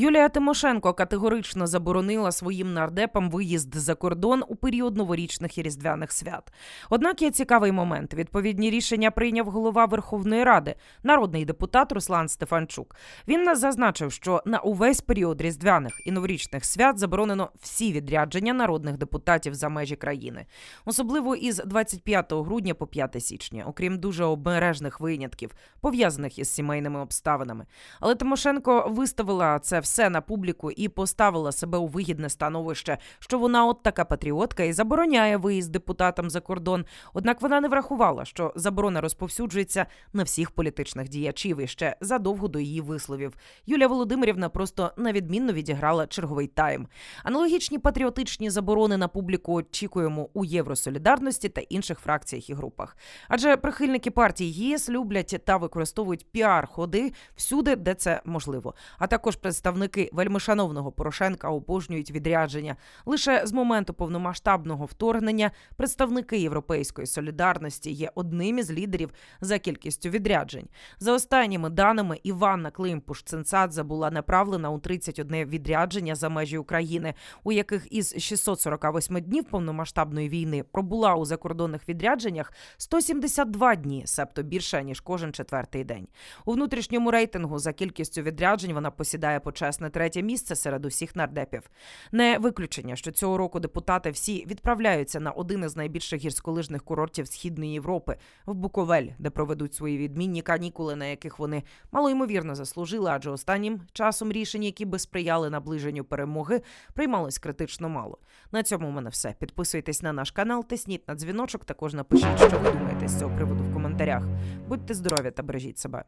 Юлія Тимошенко категорично заборонила своїм нардепам виїзд за кордон у період новорічних і різдвяних свят. Однак є цікавий момент. Відповідні рішення прийняв голова Верховної Ради, народний депутат Руслан Стефанчук. Він нас зазначив, що на увесь період різдвяних і новорічних свят заборонено всі відрядження народних депутатів за межі країни, особливо із 25 грудня по 5 січня, окрім дуже обережних винятків, пов'язаних із сімейними обставинами. Але Тимошенко виставила це все на публіку і поставила себе у вигідне становище, що вона от така патріотка і забороняє виїзд депутатам за кордон. Однак вона не врахувала, що заборона розповсюджується на всіх політичних діячів і ще задовго до її висловів. Юлія Володимирівна просто невідмінно відіграла черговий тайм. Аналогічні патріотичні заборони на публіку очікуємо у Євросолідарності та інших фракціях і групах. Адже прихильники партії ЄС люблять та використовують піар-ходи всюди, де це можливо. А також представники вельмишановного Порошенка обожнюють відрядження. Лише з моменту повномасштабного вторгнення представники Європейської солідарності є одним із лідерів за кількістю відряджень. За останніми даними, Іванна Климпуш Цинцадзе була направлена у 31 відрядження за межі України, у яких із 648 днів повномасштабної війни пробула у закордонних відрядженнях 172 дні, себто більше ніж кожен четвертий день. У внутрішньому рейтингу за кількістю відряджень вона посідає почесне третє місце серед усіх нардепів. Не виключення, що цього року депутати всі відправляються на один із найбільших гірськолижних курортів Східної Європи в Буковель, де проведуть свої відмінні канікули, на яких вони малоймовірно заслужили, адже останнім часом рішень, які би сприяли наближенню перемоги, приймалось критично мало. На цьому у мене все. Підписуйтесь на наш канал, тисніть на дзвіночок. Також напишіть, що ви думаєте з цього приводу в коментарях. Будьте здорові та бережіть себе.